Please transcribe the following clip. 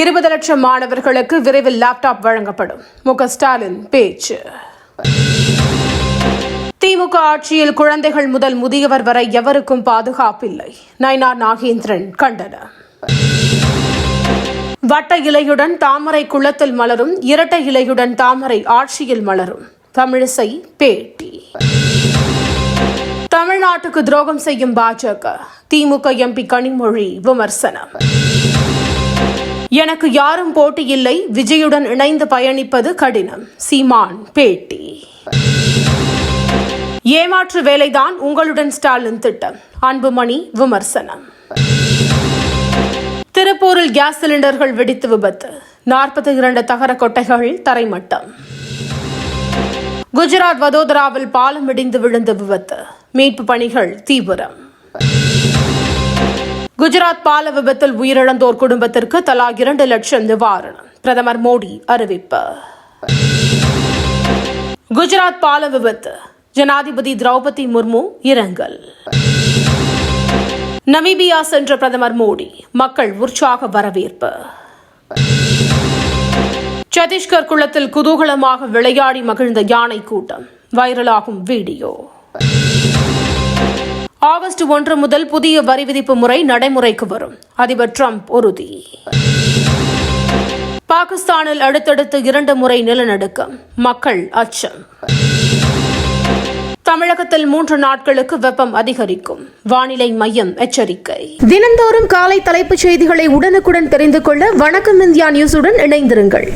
இருபது லட்சம் மாணவர்களுக்கு விரைவில் லேப்டாப் வழங்கப்படும். மு ஸ்டாலின் பேச்சு. திமுக ஆட்சியில் குழந்தைகள் முதல் முதியவர் வரை எவருக்கும் பாதுகாப்பில்லை. நயனா நாகேந்திரன் கண்டனம். வட்ட இலையுடன் தாமரை குளத்தில் மலரும் இரட்டை இலையுடன் தாமரை ஆட்சியில் மலரும். தமிழிசை பேட்டி. தமிழ்நாட்டுக்கு துரோகம் செய்யும் பாஜக. திமுக எம்பி கனிமொழி விமர்சனம். எனக்கு யாரும் போட்டி இல்லை. விஜயுடன் இணைந்து பயணிப்பது கடினம். சீமான் பேட்டி. ஏமாற்று வேலைதான் உங்களுடன் ஸ்டாலின் திட்டம். அன்புமணி விமர்சனம். திருப்பூரில் கேஸ் சிலிண்டர்கள் வெடித்து விபத்து. நாற்பத்தி இரண்டு தகர கொட்டைகள் தரைமட்டம். குஜராத் வதோதராவில் பாலம் இடிந்து விழுந்த விபத்து. மீட்பு பணிகள் தீவிரம். குஜராத் பால விபத்தில் உயிரிழந்தோர் குடும்பத்திற்கு தலா இரண்டு லட்சம் நிவாரணம். பிரதமர் மோடி அறிவிப்பு. குஜராத் பால விபத்து. ஜனாதிபதி திரௌபதி முர்மு இரங்கல். நமீபியா சென்ற பிரதமர் மோடி மக்கள் உற்சாக வரவேற்பு. சத்தீஸ்கர் குளத்தில் குதூகலமாக விளையாடி மகிழ்ந்த யானை கூட்டம் வைரலாகும் வீடியோ. ஆகஸ்ட் ஒன்று முதல் புதிய வரி விதிப்பு முறை நடைமுறைக்கு வரும். அதிபர் ட்ரம்ப் உறுதி. பாகிஸ்தானில் அடுத்தடுத்து இரண்டு முறை நிலநடுக்கம். மக்கள் அச்சம். தமிழகத்தில் மூன்று நாட்களுக்கு வெப்பம் அதிகரிக்கும். வானிலை மையம் எச்சரிக்கை. தினந்தோறும் காலை தலைப்புச் செய்திகளை உடனுக்குடன் தெரிந்து கொள்ள வணக்கம் இந்தியா நியூஸுடன் இணைந்திருங்கள்.